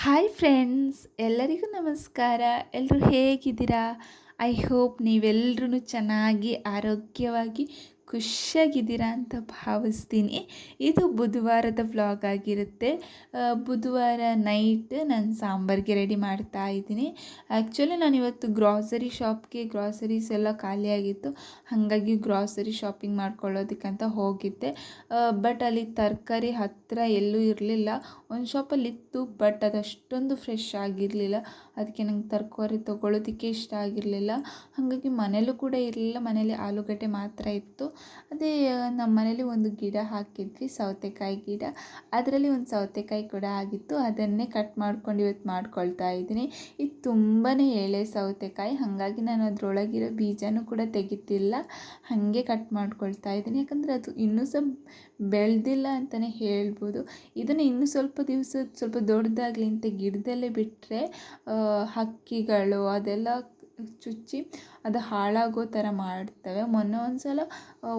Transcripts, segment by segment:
Hi friends ಎಲ್ಲರಿಗೂ ನಮಸ್ಕಾರ. ಎಲ್ಲರೂ ಹೇಗಿದ್ದೀರಾ? ಐ ಹೋಪ್ ನೀವೆಲ್ಲರೂ ಚೆನ್ನಾಗಿ ಆರೋಗ್ಯವಾಗಿ ಖುಷಿಯಾಗಿದ್ದೀರಾ ಅಂತ ಭಾವಿಸ್ತೀನಿ. ಇದು ಬುಧವಾರದ ವ್ಲಾಗ್ ಆಗಿರುತ್ತೆ. ಬುಧವಾರ ನೈಟ್ ನಾನು ಸಾಂಬಾರಿಗೆ ರೆಡಿ ಮಾಡ್ತಾ ಇದ್ದೀನಿ. ಆ್ಯಕ್ಚುಲಿ ನಾನು ಇವತ್ತು ಗ್ರಾಸರಿ ಶಾಪ್ಗೆ ಗ್ರಾಸರೀಸ್ ಎಲ್ಲ ಖಾಲಿಯಾಗಿತ್ತು ಹಾಗಾಗಿ ಗ್ರಾಸರಿ ಶಾಪಿಂಗ್ ಮಾಡ್ಕೊಳ್ಳೋದಕ್ಕಂತ ಹೋಗಿದ್ದೆ. ಬಟ್ ಅಲ್ಲಿ ತರಕಾರಿ ಹತ್ತಿರ ಎಲ್ಲೂ ಇರಲಿಲ್ಲ. ಒಂದು ಶಾಪಲ್ಲಿತ್ತು ಬಟ್ ಅದಷ್ಟೊಂದು ಫ್ರೆಶ್ ಆಗಿರಲಿಲ್ಲ. ಅದಕ್ಕೆ ನಂಗೆ ತರಕಾರಿ ತೊಗೊಳೋದಕ್ಕೆ ಇಷ್ಟ ಆಗಿರಲಿಲ್ಲ. ಹಾಗಾಗಿ ಮನೇಲೂ ಕೂಡ ಇರಲಿಲ್ಲ. ಮನೇಲಿ ಆಲೂಗಡ್ಡೆ ಮಾತ್ರ ಇತ್ತು. ಅದೇ ನಮ್ಮ ಮನೇಲಿ ಒಂದು ಗಿಡ ಹಾಕಿದ್ವಿ, ಸೌತೆಕಾಯಿ ಗಿಡ. ಅದರಲ್ಲಿ ಒಂದು ಸೌತೆಕಾಯಿ ಕೂಡ ಆಗಿತ್ತು. ಅದನ್ನೇ ಕಟ್ ಮಾಡ್ಕೊಂಡು ಇವತ್ತು ಮಾಡ್ಕೊಳ್ತಾ ಇದ್ದೀನಿ. ಇದು ತುಂಬಾ ಎಳೆ ಸೌತೆಕಾಯಿ. ಹಾಗಾಗಿ ನಾನು ಅದರೊಳಗಿರೋ ಬೀಜನೂ ಕೂಡ ತೆಗಿತಿಲ್ಲ. ಹಾಗೆ ಕಟ್ ಮಾಡ್ಕೊಳ್ತಾ ಇದ್ದೀನಿ. ಯಾಕಂದರೆ ಅದು ಇನ್ನೂ ಸಹ ಬೆಳೆದಿಲ್ಲ ಅಂತಲೇ ಹೇಳ್ಬೋದು. ಇದನ್ನು ಇನ್ನೂ ಸ್ವಲ್ಪ ದಿವಸ ಸ್ವಲ್ಪ ದೊಡ್ಡದಾಗಲಿ ಅಂತ ಗಿಡದಲ್ಲೇ ಬಿಟ್ಟರೆ ಹಕ್ಕಿಗಳು ಅದೆಲ್ಲ ಚುಚ್ಚಿ ಅದು ಹಾಳಾಗೋ ಥರ ಮಾಡ್ತವೆ. ಮೊನ್ನೆ ಒಂದು ಸಲ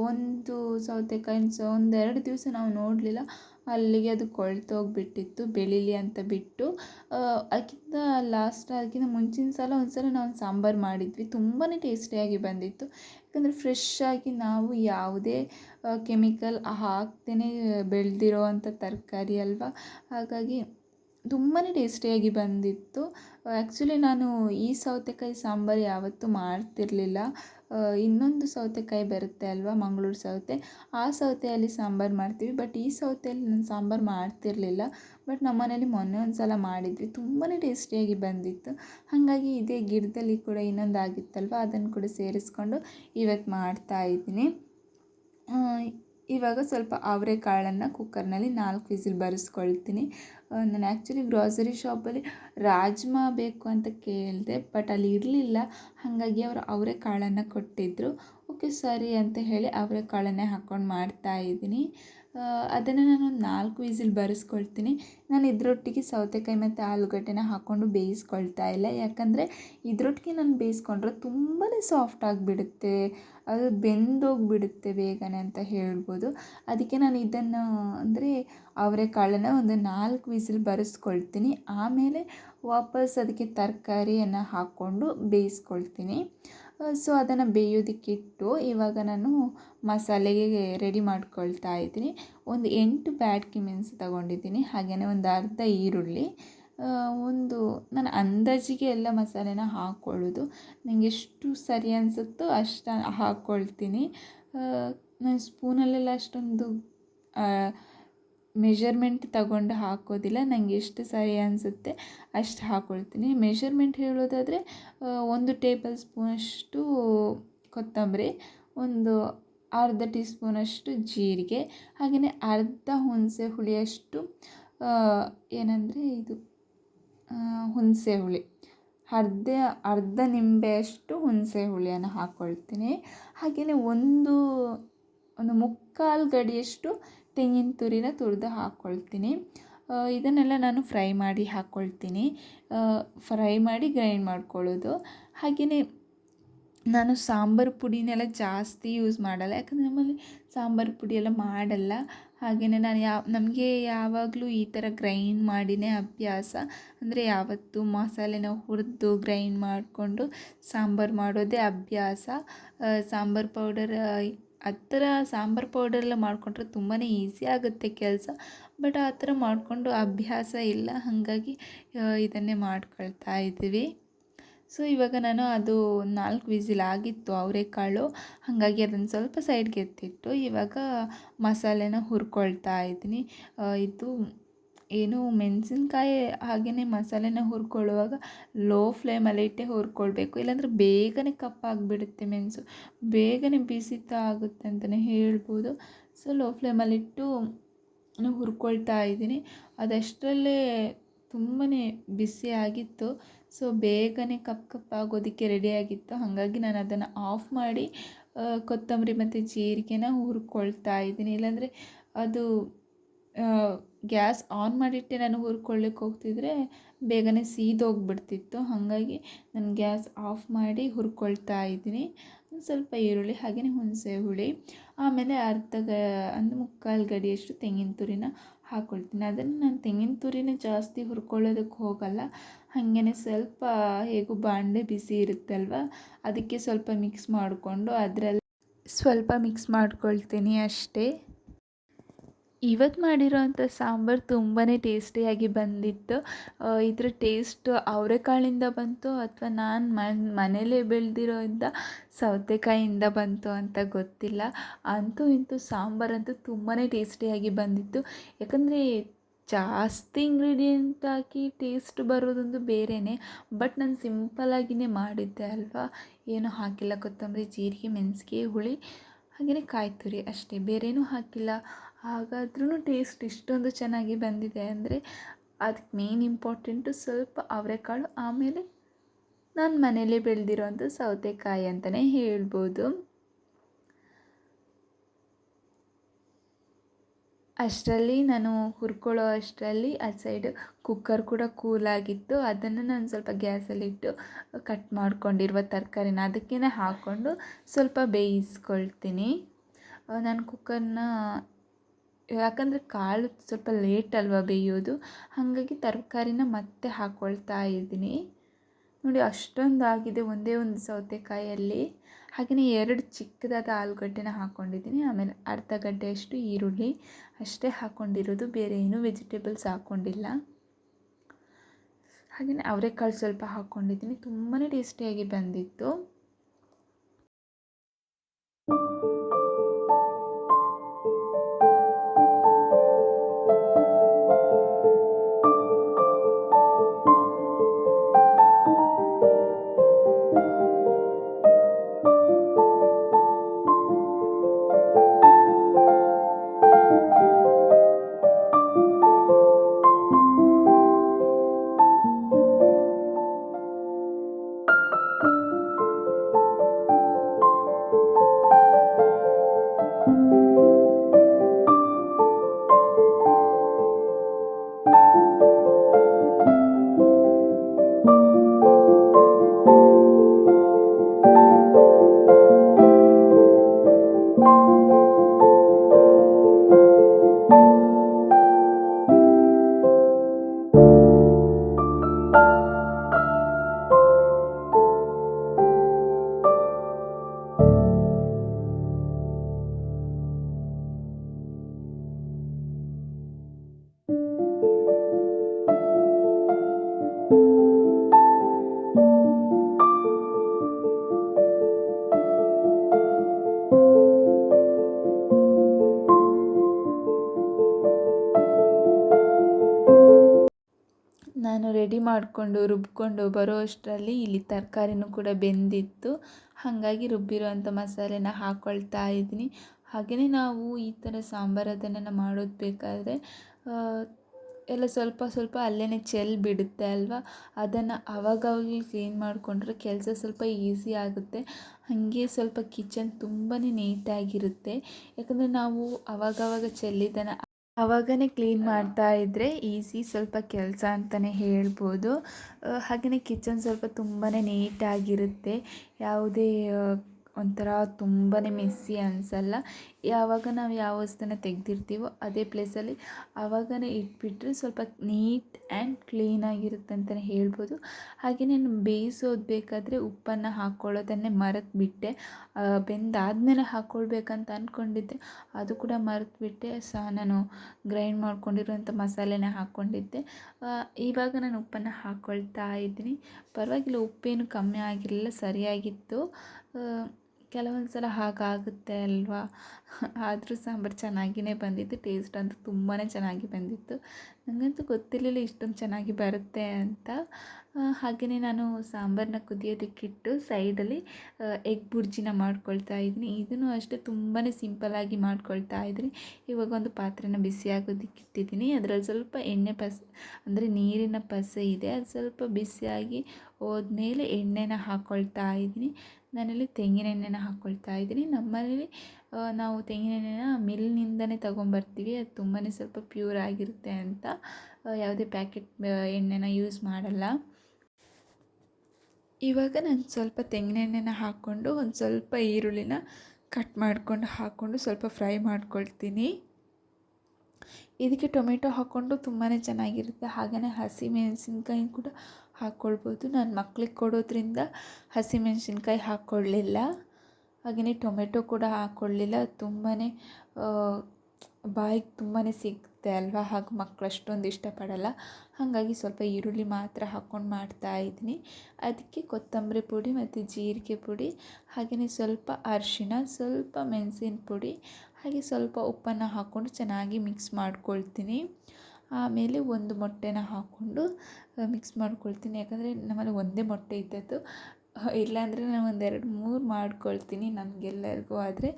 ಒಂದು ಸೌತೆಕಾಯಿ ಒಂದೆರಡು ದಿವಸ ನಾವು ನೋಡಲಿಲ್ಲ. ಅಲ್ಲಿಗೆ ಅದು ಕೊಳ್ತೋಗ್ಬಿಟ್ಟಿತ್ತು ಬೆಳಿಲಿ ಅಂತ ಬಿಟ್ಟು. ಅದಕ್ಕಿಂತ ಲಾಸ್ಟ್ ಅದಕ್ಕಿಂತ ಮುಂಚಿನ ಸಲ ಒಂದು ಸಲ ನಾವು ಸಾಂಬಾರು ಮಾಡಿದ್ವಿ. ತುಂಬಾ ಟೇಸ್ಟಿಯಾಗಿ ಬಂದಿತ್ತು. ಯಾಕಂದರೆ ಫ್ರೆಶ್ಶಾಗಿ ನಾವು ಯಾವುದೇ ಕೆಮಿಕಲ್ ಹಾಕ್ದೇ ಬೆಳೆದಿರೋ ಅಂಥ ತರಕಾರಿ ಅಲ್ವಾ? ಹಾಗಾಗಿ ತುಂಬಾ ಟೇಸ್ಟಿಯಾಗಿ ಬಂದಿತ್ತು. ಆ್ಯಕ್ಚುಲಿ ನಾನು ಈ ಸೌತೆಕಾಯಿ ಸಾಂಬಾರು ಯಾವತ್ತೂ ಮಾಡ್ತಿರಲಿಲ್ಲ. ಇನ್ನೊಂದು ಸೌತೆಕಾಯಿ ಬರುತ್ತೆ ಅಲ್ವಾ, ಮಂಗಳೂರು ಸೌತೆ. ಆ ಸೌತೆಯಲ್ಲಿ ಸಾಂಬಾರು ಮಾಡ್ತೀವಿ ಬಟ್ ಈ ಸೌತೆಯಲ್ಲಿ ನಾನು ಸಾಂಬಾರು ಮಾಡ್ತಿರಲಿಲ್ಲ. ಬಟ್ ನಮ್ಮ ಮನೇಲಿ ಮೊನ್ನೆ ಒಂದು ಸಲ ಮಾಡಿದ್ವಿ ತುಂಬಾ ಟೇಸ್ಟಿಯಾಗಿ ಬಂದಿತ್ತು. ಹಾಗಾಗಿ ಇದೇ ಗಿಡದಲ್ಲಿ ಕೂಡ ಇನ್ನೊಂದು ಆಗಿತ್ತಲ್ವ ಅದನ್ನು ಕೂಡ ಸೇರಿಸ್ಕೊಂಡು ಇವತ್ತು ಮಾಡ್ತಾ ಇದ್ದೀನಿ. ಇವಾಗ ಸ್ವಲ್ಪ ಅವರೆಕಾಳನ್ನು ಕುಕ್ಕರ್ನಲ್ಲಿ ನಾಲ್ಕು ವಿಸಿಲ್ ಬರೆಸ್ಕೊಳ್ತೀನಿ. ನಾನು ಆ್ಯಕ್ಚುಲಿ ಗ್ರಾಸರಿ ಶಾಪಲ್ಲಿ ರಾಜ್ಮಾ ಬೇಕು ಅಂತ ಕೇಳಿದೆ ಬಟ್ ಅಲ್ಲಿ ಇರಲಿಲ್ಲ. ಹಾಗಾಗಿ ಅವರು ಅವರೆಕಾಳನ್ನು ಕೊಟ್ಟಿದ್ದರು ಓಕೆ ಸರಿ ಅಂತ ಹೇಳಿ ಅವರೆಕಾಳನ್ನೇ ಹಾಕ್ಕೊಂಡು ಮಾಡ್ತಾ ಇದ್ದೀನಿ. ಅದನ್ನು ನಾನು ನಾಲ್ಕು ವಿಸಿಲ್ ಬರೆಸ್ಕೊಳ್ತೀನಿ. ನಾನು ಇದರೊಟ್ಟಿಗೆ ಸೌತೆಕಾಯಿ ಮತ್ತು ಆಲೂಗಡ್ಡೆನ ಹಾಕ್ಕೊಂಡು ಬೇಯಿಸ್ಕೊಳ್ತಾ ಇಲ್ಲ. ಯಾಕಂದರೆ ಇದರೊಟ್ಟಿಗೆ ನಾನು ಬೇಯಿಸ್ಕೊಂಡ್ರೆ ತುಂಬಾ ಸಾಫ್ಟ್ ಆಗಿಬಿಡುತ್ತೆ. ಅದು ಬೆಂದೋಗಿಬಿಡುತ್ತೆ ಬೇಗನೆ ಅಂತ ಹೇಳ್ಬೋದು. ಅದಕ್ಕೆ ನಾನು ಇದನ್ನು ಅಂದರೆ ಅವರೆಕಾಳನ್ನು ಒಂದು ನಾಲ್ಕು ವಿಸಿಲ್ ಬರೆಸ್ಕೊಳ್ತೀನಿ. ಆಮೇಲೆ ವಾಪಸ್ ಅದಕ್ಕೆ ತರಕಾರಿಯನ್ನು ಹಾಕ್ಕೊಂಡು ಬೇಯಿಸ್ಕೊಳ್ತೀನಿ. ಸೊ ಅದನ್ನು ಬೇಯೋದಕ್ಕಿಟ್ಟು ಇವಾಗ ನಾನು ಮಸಾಲೆಗೆ ರೆಡಿ ಮಾಡ್ಕೊಳ್ತಾ ಇದ್ದೀನಿ. ಒಂದು ಎಂಟು ಬ್ಯಾಡ್ ಮೆಣಸು ತಗೊಂಡಿದ್ದೀನಿ. ಹಾಗೆಯೇ ಒಂದು ಅರ್ಧ ಈರುಳ್ಳಿ ಒಂದು ನಾನು ಅಂದಾಜಿಗೆ ಎಲ್ಲ ಮಸಾಲೆನ ಹಾಕ್ಕೊಳ್ಳೋದು ನನಗೆ ಎಷ್ಟು ಸರಿ ಅನಿಸುತ್ತೋ ಅಷ್ಟು ಹಾಕ್ಕೊಳ್ತೀನಿ ನಾನು ಸ್ಪೂನಲ್ಲೆಲ್ಲ ಅಷ್ಟೊಂದು ಮೆಷರ್ಮೆಂಟ್ ತಗೊಂಡು ಹಾಕೋದಿಲ್ಲ. ನನಗೆ ಎಷ್ಟು ಸರಿ ಅನಿಸುತ್ತೆ ಅಷ್ಟು ಹಾಕ್ಕೊಳ್ತೀನಿ ಮೆಷರ್ಮೆಂಟ್ ಹೇಳೋದಾದರೆ ಒಂದು ಟೇಬಲ್ ಸ್ಪೂನಷ್ಟು ಕೊತ್ತಂಬರಿ, ಒಂದು ಅರ್ಧ ಟೀ ಸ್ಪೂನಷ್ಟು ಜೀರಿಗೆ, ಹಾಗೆಯೇ ಅರ್ಧ ಹುಣಸೆ ಹುಳಿಯಷ್ಟು ಏನಂದರೆ ಇದು ಹುಣಸೆ ಹುಳಿ. ಅರ್ಧ ಅರ್ಧ ನಿಂಬೆಯಷ್ಟು ಹುಣಸೆ ಹುಳಿಯನ್ನು ಹಾಕ್ಕೊಳ್ತೀನಿ ಹಾಗೆಯೇ ಒಂದು ಒಂದು ಮುಕ್ಕಾಲು ಗಡಿಯಷ್ಟು ತೆಂಗಿನ ತುರಿನ ತುರಿದು ಹಾಕ್ಕೊಳ್ತೀನಿ ಇದನ್ನೆಲ್ಲ ನಾನು ಫ್ರೈ ಮಾಡಿ ಹಾಕ್ಕೊಳ್ತೀನಿ ಫ್ರೈ ಮಾಡಿ ಗ್ರೈಂಡ್ ಮಾಡ್ಕೊಳ್ಳೋದು. ಹಾಗೆಯೇ ನಾನು ಸಾಂಬಾರು ಪುಡಿನೆಲ್ಲ ಜಾಸ್ತಿ ಯೂಸ್ ಮಾಡಲ್ಲ. ಯಾಕಂದರೆ ನಮ್ಮಲ್ಲಿ ಸಾಂಬಾರು ಪುಡಿ ಎಲ್ಲ ಮಾಡಲ್ಲ. ಹಾಗೆಯೇ ನಾನು ಯಾವ, ನಮಗೆ ಯಾವಾಗಲೂ ಈ ಥರ ಗ್ರೈಂಡ್ ಮಾಡಿನೇ ಅಭ್ಯಾಸ. ಅಂದರೆ ಯಾವತ್ತೂ ಮಸಾಲೆನ ಹುರಿದು ಗ್ರೈಂಡ್ ಮಾಡಿಕೊಂಡು ಸಾಂಬಾರು ಮಾಡೋದೇ ಅಭ್ಯಾಸ. ಸಾಂಬಾರು ಪೌಡರ್ ಆ ಥರ ಸಾಂಬಾರು ಪೌಡರೆಲ್ಲ ಮಾಡಿಕೊಂಡ್ರೆ ತುಂಬಾ ಈಸಿ ಆಗುತ್ತೆ ಕೆಲಸ. ಬಟ್ ಆ ಥರ ಮಾಡಿಕೊಂಡು ಅಭ್ಯಾಸ ಇಲ್ಲ, ಹಾಗಾಗಿ ಇದನ್ನೇ ಮಾಡ್ಕೊಳ್ತಾ ಇದ್ದೀವಿ. ಸೊ ಇವಾಗ ನಾನು ಅದು ನಾಲ್ಕು ವಿಸಿಲ್ ಆಗಿತ್ತು ಅವರೆಕಾಳು. ಹಾಗಾಗಿ ಅದನ್ನು ಸ್ವಲ್ಪ ಸೈಡ್ಗೆ ಎತ್ತಿಟ್ಟು ಇವಾಗ ಮಸಾಲೆನ ಹುರ್ಕೊಳ್ತಾ ಇದ್ದೀನಿ. ಇದು ಏನು ಮೆಣಸಿನ್ಕಾಯಿ ಹಾಗೆಯೇ ಮಸಾಲೆನ ಹುರ್ಕೊಳ್ಳುವಾಗ ಲೋ ಫ್ಲೇಮಲ್ಲಿ ಇಟ್ಟೆ ಹುರ್ಕೊಳ್ಬೇಕು. ಇಲ್ಲಾಂದರೆ ಬೇಗನೆ ಕಪ್ಪಾಗಿಬಿಡುತ್ತೆ ಮೆಣಸು. ಬೇಗನೆ ಬಿಸಿತ ಆಗುತ್ತೆ ಅಂತಲೇ ಹೇಳ್ಬೋದು. ಸೊ ಲೋ ಫ್ಲೇಮಲ್ಲಿಟ್ಟು ಹುರ್ಕೊಳ್ತಾ ಇದ್ದೀನಿ. ಅದಷ್ಟರಲ್ಲೇ ತುಂಬಾ ಬಿಸಿ ಆಗಿತ್ತು. ಸೊ ಬೇಗನೆ ಕಪ್ ಕಪ್ಪಾಗೋದಕ್ಕೆ ರೆಡಿಯಾಗಿತ್ತು ಹಾಗಾಗಿ ನಾನು ಅದನ್ನು ಆಫ್ ಮಾಡಿ ಕೊತ್ತಂಬರಿ ಮತ್ತು ಜೀರಿಗೆನ ಹುರ್ಕೊಳ್ತಾ ಇದ್ದೀನಿ. ಇಲ್ಲಾಂದರೆ ಅದು ಗ್ಯಾಸ್ ಆನ್ ಮಾಡಿಟ್ಟೆ ನಾನು ಹುರ್ಕೊಳ್ಳಿಕ್ಕೆ ಹೋಗ್ತಿದ್ರೆ ಬೇಗನೆ ಸೀದೋಗ್ಬಿಡ್ತಿತ್ತು. ಹಾಗಾಗಿ ನಾನು ಗ್ಯಾಸ್ ಆಫ್ ಮಾಡಿ ಹುರ್ಕೊಳ್ತಾ ಇದ್ದೀನಿ. ಒಂದು ಸ್ವಲ್ಪ ಈರುಳ್ಳಿ ಹಾಗೆಯೇ ಹುಣಸೆ ಹುಳಿ, ಆಮೇಲೆ ಅರ್ಧ ಗ ಅಂದರೆ ಮುಕ್ಕಾಲು ಗಡಿಯಷ್ಟು ತೆಂಗಿನ ತುರಿನ ಹಾಕ್ಕೊಳ್ತೀನಿ ಅದನ್ನು ನಾನು ತೆಂಗಿನ ತುರಿನ ಜಾಸ್ತಿ ಹುರ್ಕೊಳ್ಳೋದಕ್ಕೆ ಹೋಗಲ್ಲ. ಹಾಗೇ ಸ್ವಲ್ಪ ಹೇಗೂ ಬಾಂಡೆ ಬಿಸಿ ಇರುತ್ತಲ್ವ, ಅದಕ್ಕೆ ಸ್ವಲ್ಪ ಮಿಕ್ಸ್ ಮಾಡಿಕೊಂಡು ಅದರಲ್ಲಿ ಸ್ವಲ್ಪ ಮಿಕ್ಸ್ ಮಾಡ್ಕೊಳ್ತೀನಿ ಅಷ್ಟೇ. ಇವತ್ತು ಮಾಡಿರೋವಂಥ ಸಾಂಬಾರು ತುಂಬಾ ಟೇಸ್ಟಿಯಾಗಿ ಬಂದಿತ್ತು. ಇದರ ಟೇಸ್ಟ್ ಅವರೆಕಾಳಿಂದ ಬಂತು ಅಥವಾ ನಾನು ಮನ್, ಮನೇಲೇ ಬೆಳೆದಿರೋದ್ರಿಂದ ಸೌತೆಕಾಯಿಯಿಂದ ಬಂತು ಅಂತ ಗೊತ್ತಿಲ್ಲ. ಅಂತೂ ಇಂತೂ ಸಾಂಬಾರಂತೂ ತುಂಬಾ ಟೇಸ್ಟಿಯಾಗಿ ಬಂದಿತ್ತು. ಯಾಕಂದರೆ ಜಾಸ್ತಿ ಇಂಗ್ರೀಡಿಯೆಂಟ್ ಹಾಕಿ ಟೇಸ್ಟ್ ಬರೋದೊಂದು ಬೇರೆಯೇ ಬಟ್ ನಾನು ಸಿಂಪಲ್ಲಾಗಿಯೇ ಮಾಡಿದ್ದೆ ಅಲ್ವಾ? ಏನೂ ಹಾಕಿಲ್ಲ ಕೊತ್ತಂಬರಿ, ಜೀರಿಗೆ ಮೆಣಸಿಗೆ ಹುಳಿ. ಹಾಗೆಯೇ ಕಾಯಿ ತುರಿ ಅಷ್ಟೇ, ಬೇರೇನೂ ಹಾಕಿಲ್ಲ. ಹಾಗಾದ್ರೂ ಟೇಸ್ಟ್ ಇಷ್ಟೊಂದು ಚೆನ್ನಾಗಿ ಬಂದಿದೆ ಅಂದರೆ ಅದಕ್ಕೆ ಮೇನ್ ಇಂಪಾರ್ಟೆಂಟು ಸ್ವಲ್ಪ ಅವರೆಕಾಳು, ಆಮೇಲೆ ನಾನು ಮನೇಲೇ ಬೆಳೆದಿರೋಂಥ ಸೌತೆಕಾಯಿ ಅಂತಲೇ ಹೇಳ್ಬೋದು. ಅಷ್ಟರಲ್ಲಿ ನಾನು ಹುರ್ಕೊಳ್ಳೋ ಅಷ್ಟರಲ್ಲಿ ಆ ಸೈಡ್ ಕುಕ್ಕರ್ ಕೂಡ ಕೂಲಾಗಿತ್ತು ಅದನ್ನು ನಾನು ಸ್ವಲ್ಪ ಗ್ಯಾಸಲ್ಲಿಟ್ಟು ಕಟ್ ಮಾಡ್ಕೊಂಡಿರುವ ತರಕಾರಿನ ಅದಕ್ಕೇ ಹಾಕ್ಕೊಂಡು ಸ್ವಲ್ಪ ಬೇಯಿಸ್ಕೊಳ್ತೀನಿ. ನಾನು ಕುಕ್ಕರ್ನ ಯಾಕಂದರೆ ಕಾಳು ಸ್ವಲ್ಪ ಲೇಟ್ ಅಲ್ವಾ ಬೇಯೋದು, ಹಾಗಾಗಿ ತರಕಾರಿನ ಮತ್ತೆ ಹಾಕ್ಕೊಳ್ತಾ ಇದ್ದೀನಿ. ನೋಡಿ ಅಷ್ಟೊಂದು ಆಗಿದೆ ಒಂದೇ ಒಂದು ಸೌತೆಕಾಯಲ್ಲಿ. ಹಾಗೆಯೇ ಎರಡು ಚಿಕ್ಕದಾದ ಆಲೂಗಡ್ಡೆನ ಹಾಕ್ಕೊಂಡಿದ್ದೀನಿ ಆಮೇಲೆ ಅರ್ಧ ಗಡ್ಡೆಯಷ್ಟು ಈರುಳ್ಳಿ ಅಷ್ಟೇ ಹಾಕ್ಕೊಂಡಿರೋದು ಬೇರೆ ಏನೂ ವೆಜಿಟೇಬಲ್ಸ್ ಹಾಕ್ಕೊಂಡಿಲ್ಲ ಹಾಗೆಯೇ ಅವರೆಕಾಳು ಸ್ವಲ್ಪ ಹಾಕ್ಕೊಂಡಿದ್ದೀನಿ ತುಂಬಾ ಟೇಸ್ಟಿಯಾಗಿ ಬಂದಿತ್ತು. ಮಾಡಿಕೊಂಡು, ರುಬ್ಕೊಂಡು ಬರೋ ಅಷ್ಟರಲ್ಲಿ ಇಲ್ಲಿ ತರಕಾರಿನೂ ಕೂಡ ಬೆಂದಿತ್ತು. ಹಾಗಾಗಿ ರುಬ್ಬಿರೋವಂಥ ಮಸಾಲೆನ ಹಾಕ್ಕೊಳ್ತಾ ಇದ್ದೀನಿ. ಹಾಗೆಯೇ ನಾವು ಈ ಥರ ಸಾಂಬಾರು ಅದನ್ನು ಮಾಡೋದು ಬೇಕಾದರೆ ಎಲ್ಲ ಸ್ವಲ್ಪ ಸ್ವಲ್ಪ ಅಲ್ಲೇ ಚೆಲ್ ಬಿಡುತ್ತೆ ಅಲ್ವಾ? ಅದನ್ನು ಅವಾಗವಾಗ ಕ್ಲೀನ್ ಮಾಡಿಕೊಂಡ್ರೆ ಕೆಲಸ ಸ್ವಲ್ಪ ಈಸಿ ಆಗುತ್ತೆ. ಹಾಗೆ ಸ್ವಲ್ಪ ಕಿಚನ್ ತುಂಬಾ ನೀಟಾಗಿರುತ್ತೆ. ಯಾಕಂದರೆ ನಾವು ಅವಾಗವಾಗ ಚೆಲ್ಲಿದ್ದನ್ನು ಆವಾಗನೇ ಕ್ಲೀನ್ ಮಾಡ್ತಾ ಇದ್ದರೆ ಈಸಿ, ಸ್ವಲ್ಪ ಕೆಲಸ ಅಂತಲೇ ಹೇಳ್ಬೋದು. ಹಾಗೆಯೇ ಕಿಚನ್ ಸ್ವಲ್ಪ ತುಂಬಾ ನೀಟಾಗಿರುತ್ತೆ. ಯಾವುದೇ ಒಂಥರ ತುಂಬಾ ಮೆಸ್ಸಿ ಅನಿಸಲ್ಲ. ಯಾವಾಗ ನಾವು ಯಾವ ವಸ್ತುನ ತೆಗೆದಿರ್ತೀವೋ ಅದೇ ಪ್ಲೇಸಲ್ಲಿ ಆವಾಗನೇ ಇಟ್ಬಿಟ್ರೆ ಸ್ವಲ್ಪ ನೀಟ್ ಆ್ಯಂಡ್ ಕ್ಲೀನಾಗಿರುತ್ತೆ ಅಂತಲೇ ಹೇಳ್ಬೋದು. ಹಾಗೆ ನಾನು ಬೇಯಿಸೋದು ಬೇಕಾದರೆ ಉಪ್ಪನ್ನು ಹಾಕ್ಕೊಳ್ಳೋದನ್ನೇ ಮರೆತುಬಿಟ್ಟೆ. ಬೆಂದಾದಮೇಲೆ ಹಾಕ್ಕೊಳ್ಬೇಕಂತ ಅಂದ್ಕೊಂಡಿದ್ದೆ ಅದು ಕೂಡ ಮರೆತುಬಿಟ್ಟೆ. ಸಹ ನಾನು ಗ್ರೈಂಡ್ ಮಾಡ್ಕೊಂಡಿರೋಂಥ ಮಸಾಲೆನ ಹಾಕ್ಕೊಂಡಿದ್ದೆ ಇವಾಗ ನಾನು ಉಪ್ಪನ್ನು ಹಾಕ್ಕೊಳ್ತಾ ಇದ್ದೀನಿ. ಪರವಾಗಿಲ್ಲ, ಉಪ್ಪೇನು ಕಮ್ಮಿ ಆಗಿರಲಿಲ್ಲ, ಸರಿಯಾಗಿತ್ತು. ಕೆಲವೊಂದು ಸಲ ಹಾಗಾಗುತ್ತೆ ಅಲ್ವಾ? ಆದರೂ ಸಾಂಬಾರು ಚೆನ್ನಾಗಿಯೇ ಬಂದಿತ್ತು ಟೇಸ್ಟ್ ಅಂತೂ ತುಂಬಾ ಚೆನ್ನಾಗಿ ಬಂದಿತ್ತು. ನನಗಂತೂ ಗೊತ್ತಿರಲಿಲ್ಲ ಇಷ್ಟೊಂದು ಚೆನ್ನಾಗಿ ಬರುತ್ತೆ ಅಂತ. ಹಾಗೆಯೇ ನಾನು ಸಾಂಬಾರನ್ನ ಕುದಿಯೋದಕ್ಕಿಟ್ಟು ಸೈಡಲ್ಲಿ ಎಗ್ ಬುರ್ಜಿನ ಮಾಡ್ಕೊಳ್ತಾ ಇದ್ದೀನಿ ಇದನ್ನು ಅಷ್ಟೇ ತುಂಬಾ ಸಿಂಪಲ್ಲಾಗಿ ಮಾಡ್ಕೊಳ್ತಾ ಇದ್ದೀನಿ ಇವಾಗ ಒಂದು ಪಾತ್ರೆನ ಬಿಸಿ ಆಗೋದಕ್ಕೆ ಇಟ್ಟಿದ್ದೀನಿ. ಅದರಲ್ಲಿ ಸ್ವಲ್ಪ ಎಣ್ಣೆ ಪಸ್, ಅಂದರೆ ನೀರಿನ ಪಸೆ ಇದೆ. ಅದು ಸ್ವಲ್ಪ ಬಿಸಿಯಾಗಿ ಹೋದ್ಮೇಲೆ ಎಣ್ಣೆನ ಹಾಕ್ಕೊಳ್ತಾ ಇದ್ದೀನಿ ನಾನಿಲ್ಲಿ ತೆಂಗಿನ ಎಣ್ಣೆನ ಹಾಕ್ಕೊಳ್ತಾ ಇದ್ದೀನಿ ನಮ್ಮನೇಲಿ ನಾವು ತೆಂಗಿನ ಎಣ್ಣೆನ ಮಿಲ್ನಿಂದಲೇ ತೊಗೊಂಬರ್ತೀವಿ. ಅದು ತುಂಬಾ ಸ್ವಲ್ಪ ಪ್ಯೂರ್ ಆಗಿರುತ್ತೆ ಅಂತ. ಯಾವುದೇ ಪ್ಯಾಕೆಟ್ ಎಣ್ಣೆನ ಯೂಸ್ ಮಾಡಲ್ಲ. ಇವಾಗ ನಾನು ಸ್ವಲ್ಪ ತೆಂಗಿನ ಎಣ್ಣೆನ ಹಾಕ್ಕೊಂಡು ಒಂದು ಸ್ವಲ್ಪ ಈರುಳ್ಳಿನ ಕಟ್ ಮಾಡಿಕೊಂಡು ಹಾಕ್ಕೊಂಡು ಸ್ವಲ್ಪ ಫ್ರೈ ಮಾಡ್ಕೊಳ್ತೀನಿ. ಇದಕ್ಕೆ ಟೊಮೆಟೊ ಹಾಕ್ಕೊಂಡು ತುಂಬಾ ಚೆನ್ನಾಗಿರುತ್ತೆ. ಹಾಗೆಯೇ ಹಸಿಮೆಣಸಿನ್ಕಾಯಿ ಕೂಡ ಹಾಕ್ಕೊಳ್ಬೋದು ನಾನು ಮಕ್ಳಿಗೆ ಕೊಡೋದ್ರಿಂದ ಹಸಿಮೆಣಸಿನ್ಕಾಯಿ ಹಾಕ್ಕೊಳ್ಳಿಲ್ಲ ಹಾಗೆಯೇ ಟೊಮೆಟೊ ಕೂಡ ಹಾಕ್ಕೊಳ್ಳಿಲ್ಲ ತುಂಬಾ ಬಾಯಿಗೆ ತುಂಬಾ ಸಿಗುತ್ತೆ ಅಲ್ವಾ? ಹಾಗೆ ಮಕ್ಕಳು ಅಷ್ಟೊಂದು ಇಷ್ಟಪಡಲ್ಲ. ಹಾಗಾಗಿ ಸ್ವಲ್ಪ ಈರುಳ್ಳಿ ಮಾತ್ರ ಹಾಕ್ಕೊಂಡು ಮಾಡ್ತಾಯಿದ್ದೀನಿ ಅದಕ್ಕೆ ಕೊತ್ತಂಬರಿ ಪುಡಿ ಮತ್ತು ಜೀರಿಗೆ ಪುಡಿ ಹಾಗೆಯೇ ಸ್ವಲ್ಪ ಅರಿಶಿಣ, ಸ್ವಲ್ಪ ಮೆಣಸಿನ ಪುಡಿ, ಹಾಗೆ ಸ್ವಲ್ಪ ಉಪ್ಪನ್ನು ಹಾಕ್ಕೊಂಡು ಚೆನ್ನಾಗಿ ಮಿಕ್ಸ್ ಮಾಡ್ಕೊಳ್ತೀನಿ. ಆಮೇಲೆ ಒಂದು ಮೊಟ್ಟೆನ ಹಾಕ್ಕೊಂಡು ಮಿಕ್ಸ್ ಮಾಡ್ಕೊಳ್ತೀನಿ. ಯಾಕಂದರೆ ನಮ್ಮಲ್ಲಿ ಒಂದೇ ಮೊಟ್ಟೆ ಇದ್ದದ್ದು. ಇಲ್ಲಾಂದರೆ ನಾನು ಒಂದು ಎರಡು ಮೂರು ಮಾಡ್ಕೊಳ್ತೀನಿ ನಮಗೆಲ್ಲರಿಗೂ ಆದರೆ.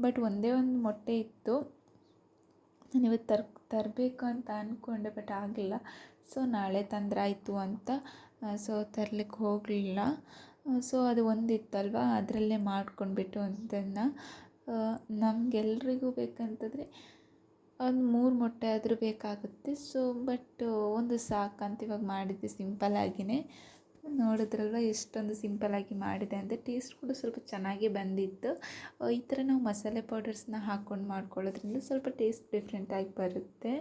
ಬಟ್ ಒಂದೇ ಒಂದು ಮೊಟ್ಟೆ ಇತ್ತು. ನಾನು ಇವತ್ತು ತರ್, ತರಬೇಕು ಅಂತ ಅಂದ್ಕೊಂಡೆ ಬಟ್ ಆಗಲಿಲ್ಲ. ಸೊ ನಾಳೆ ತಂದ್ರಾಯಿತು ಅಂತ ಸೊ ತರ್ಲಿಕ್ಕೆ ಹೋಗಲಿಲ್ಲ. ಸೊ ಅದು ಒಂದಿತ್ತಲ್ವ? ಅದರಲ್ಲೇ ಮಾಡ್ಕೊಂಡ್ಬಿಟ್ಟು ಅಂತನ್ನ. ನಮಗೆಲ್ರಿಗೂ ಬೇಕಂತಂದರೆ ಒಂದು ಮೂರು ಮೊಟ್ಟೆ ಆದರೂ ಬೇಕಾಗುತ್ತೆ. ಸೊ ಬಟ್ ಒಂದು ಸಾಕಂತ ಇವಾಗ ಮಾಡಿದ್ದೆ ಸಿಂಪಲ್ಲಾಗಿಯೇ ನೋಡಿದ್ರಲ್ವ ಎಷ್ಟೊಂದು ಸಿಂಪಲ್ಲಾಗಿ ಮಾಡಿದೆ ಅಂದರೆ ಟೇಸ್ಟ್ ಕೂಡ ಸ್ವಲ್ಪ ಚೆನ್ನಾಗೇ ಬಂದಿತ್ತು. ಈ ಥರ ನಾವು ಮಸಾಲೆ ಪೌಡರ್ಸ್ನ ಹಾಕ್ಕೊಂಡು ಮಾಡ್ಕೊಳ್ಳೋದ್ರಿಂದ ಸ್ವಲ್ಪ ಟೇಸ್ಟ್ ಡಿಫ್ರೆಂಟಾಗಿ ಬರುತ್ತೆ.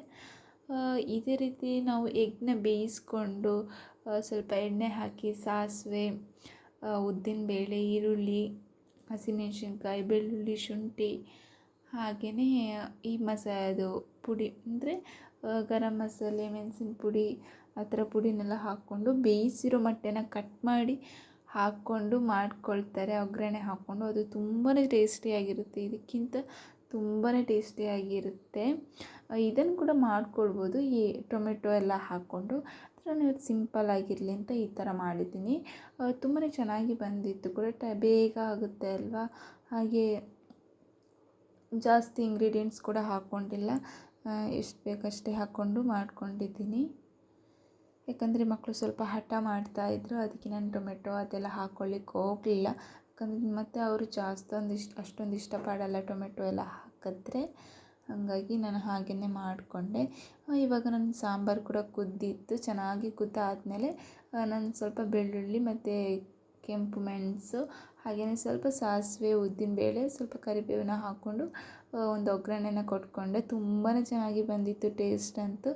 ಇದೇ ರೀತಿ ನಾವು ಎಗ್ನ ಬೇಯಿಸ್ಕೊಂಡು ಸ್ವಲ್ಪ ಎಣ್ಣೆ ಹಾಕಿ, ಸಾಸಿವೆ ಉದ್ದಿನಬೇಳೆ, ಈರುಳ್ಳಿ, ಹಸಿಮೆಣಸಿನ್ಕಾಯಿ, ಬೆಳ್ಳುಳ್ಳಿ, ಶುಂಠಿ ಹಾಗೆಯೇ ಈ ಮಸಾ ಪುಡಿ ಅಂದರೆ ಗರಂ ಮಸಾಲೆ, ಮೆಣಸಿನ ಪುಡಿ, ಆ ಥರ ಪುಡಿನೆಲ್ಲ ಹಾಕ್ಕೊಂಡು ಬೇಯಿಸಿರೋ ಮೊಟ್ಟೆನ ಕಟ್ ಮಾಡಿ ಹಾಕ್ಕೊಂಡು ಮಾಡ್ಕೊಳ್ತಾರೆ, ಒಗ್ಗರಣೆ ಹಾಕ್ಕೊಂಡು. ಅದು ತುಂಬಾ ಟೇಸ್ಟಿಯಾಗಿರುತ್ತೆ ಇದಕ್ಕಿಂತ ತುಂಬಾ ಟೇಸ್ಟಿಯಾಗಿರುತ್ತೆ ಇದನ್ನು ಕೂಡ ಮಾಡ್ಕೊಳ್ಬೋದು. ಈ ಟೊಮೆಟೊ ಎಲ್ಲ ಹಾಕ್ಕೊಂಡು. ನಾನು ಇವತ್ತು ಸಿಂಪಲ್ ಆಗಿರಲಿ ಅಂತ ಈ ಥರ ಮಾಡಿದ್ದೀನಿ. ತುಂಬಾ ಚೆನ್ನಾಗಿ ಬಂದಿತ್ತು, ಕೂಡ ಟ, ಬೇಗ ಆಗುತ್ತೆ ಅಲ್ವಾ? ಹಾಗೆ ಜಾಸ್ತಿ ಇಂಗ್ರೀಡಿಯೆಂಟ್ಸ್ ಕೂಡ ಹಾಕ್ಕೊಂಡಿಲ್ಲ ಎಷ್ಟು ಬೇಕಷ್ಟೇ ಹಾಕ್ಕೊಂಡು ಮಾಡ್ಕೊಂಡಿದ್ದೀನಿ. ಯಾಕಂದರೆ ಮಕ್ಕಳು ಸ್ವಲ್ಪ ಹಠ ಮಾಡ್ತಾಯಿದ್ರು ಅದಕ್ಕೆ ನಾನು ಟೊಮೆಟೊ ಅದೆಲ್ಲ ಹಾಕ್ಕೊಳ್ಳಿಕ್ಕೆ ಹೋಗಲಿಲ್ಲ. ಯಾಕಂದ್ರೆ ಮತ್ತು ಅವರು ಜಾಸ್ತಿ ಇಷ್ಟ ಅಷ್ಟೊಂದು ಇಷ್ಟಪಡಲ್ಲ ಟೊಮೆಟೊ ಎಲ್ಲ ಹಾಕಿದ್ರೆ. ಹಾಗಾಗಿ ನಾನು ಹಾಗೆಯೇ ಮಾಡಿಕೊಂಡೆ. ಇವಾಗ ನನ್ನ ಸಾಂಬಾರು ಕೂಡ ಕುದ್ದಿತ್ತು, ಚೆನ್ನಾಗಿ ಕುದ್ದಾದಮೇಲೆ ನಾನು ಸ್ವಲ್ಪ ಬೆಳ್ಳುಳ್ಳಿ ಮತ್ತು ಕೆಂಪು ಮೆಣಸು ಹಾಗೆಯೇ ಸ್ವಲ್ಪ ಸಾಸಿವೆ ಉದ್ದಿನಬೇಳೆ ಸ್ವಲ್ಪ ಕರಿಬೇವನ್ನ ಹಾಕ್ಕೊಂಡು ಒಂದು ಒಗ್ಗರಣೆನ ಕೊಟ್ಕೊಂಡೆ. ತುಂಬಾ ಚೆನ್ನಾಗಿ ಬಂದಿತ್ತು ಟೇಸ್ಟ್ ಅಂತೂ.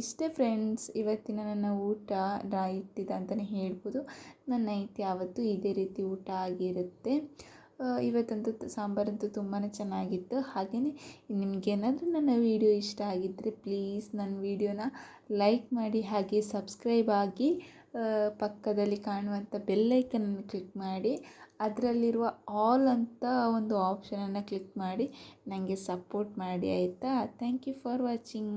ಇಷ್ಟೇ ಫ್ರೆಂಡ್ಸ್ ಇವತ್ತಿನ ನನ್ನ ಊಟ ಡ್ರಾಯಿಟ್ಟಿದೆ ಅಂತಲೇ ಹೇಳ್ಬೋದು. ನನ್ನ ನೈಟ್ ಯಾವತ್ತೂ ಇದೇ ರೀತಿ ಊಟ ಆಗಿರುತ್ತೆ. ಇವತ್ತಂತೂ ಸಾಂಬಾರಂತೂ ತುಂಬಾ ಚೆನ್ನಾಗಿತ್ತು. ಹಾಗೆಯೇ ನಿಮಗೇನಾದರೂ ನನ್ನ ವೀಡಿಯೋ ಇಷ್ಟ ಆಗಿದ್ದರೆ ಪ್ಲೀಸ್ ನನ್ನ ವೀಡಿಯೋನ ಲೈಕ್ ಮಾಡಿ, ಹಾಗೆ ಸಬ್ಸ್ಕ್ರೈಬ್ ಆಗಿ ಪಕ್ಕದಲ್ಲಿ ಕಾಣುವಂಥ ಬೆಲ್ಲೈಕನ್ನು ಕ್ಲಿಕ್ ಮಾಡಿ. ಅದರಲ್ಲಿರುವ ಆಲ್ ಅಂತ ಒಂದು ಆಪ್ಷನನ್ನು ಕ್ಲಿಕ್ ಮಾಡಿ ನನಗೆ ಸಪೋರ್ಟ್ ಮಾಡಿ ಆಯಿತಾ? Thank you for watching